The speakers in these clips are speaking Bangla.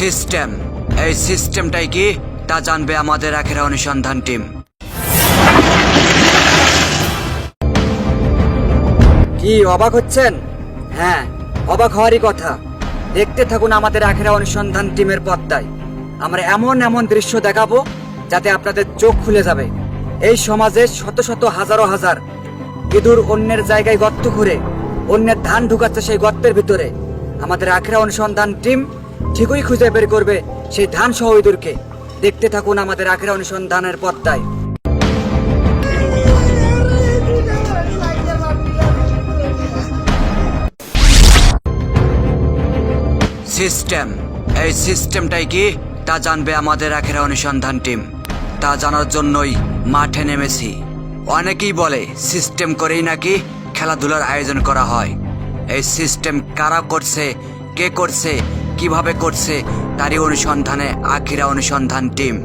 সিস্টেম। এই সিস্টেমটাই কি? তা জানবে আমাদের আখেরা অনুসন্ধান টিম। কি, অবাক হচ্ছেন? হ্যাঁ অবাক হওয়ারই কথা। দেখতে থাকুন আমাদের আখেরা অনুসন্ধান টিমের পর্দায়। আমরা এমন এমন দৃশ্য দেখাবো যাতে আপনাদের চোখ খুলে যাবে। এই সমাজে শত শত হাজারো হাজার ইঁদুর অন্যের জায়গায় গর্ত ঘুরে, অন্যের ধান ঢুকাচ্ছে সেই গর্তের ভিতরে। আমাদের আখেরা অনুসন্ধান টিম ঠিকই খুঁজে বের করবে সেই ধান সহ ইঁদুরকে দেখতে থাকুন আমাদের আখেরা অনুসন্ধানের পর্দায়। সিস্টেম, এই সিস্টেমটাই কি? তা জানবে আমাদের আখেরা অনুসন্ধান টিম। তা জানার জন্যই মাঠে নেমেছি। অনেকেই বলে, সিস্টেম করেই নাকি খেলাধুলার আয়োজন করা হয়। এই সিস্টেম কারা করছে, কে করছে কীভাবে করছে তারই অনুসন্ধানে আখিরা অনুসন্ধান টিম।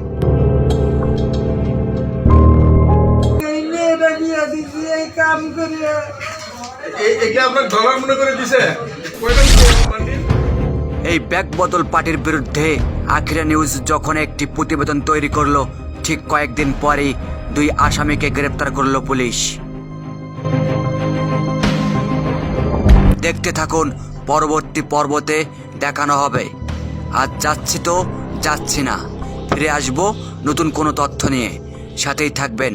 এই মেয়েটা বিয়া দিছি এই কাম করিয়া এ- একে আপনার ডলার করে দিছে? কয়টা পার্টি? এই পার্টির বিরুদ্ধে আখিরা নিউজ যখন একটি প্রতিবেদন তৈরি করল ঠিক কয়েকদিন পরেই দুই আসামিকে গ্রেপ্তার করল পুলিশ। দেখতে থাকুন পরবর্তী পর্বতে দেখানো হবে। আজ যাচ্ছি তো যাচ্ছি না। ফিরে আসব নতুন কোনো তথ্য নিয়ে। সাথেই থাকবেন।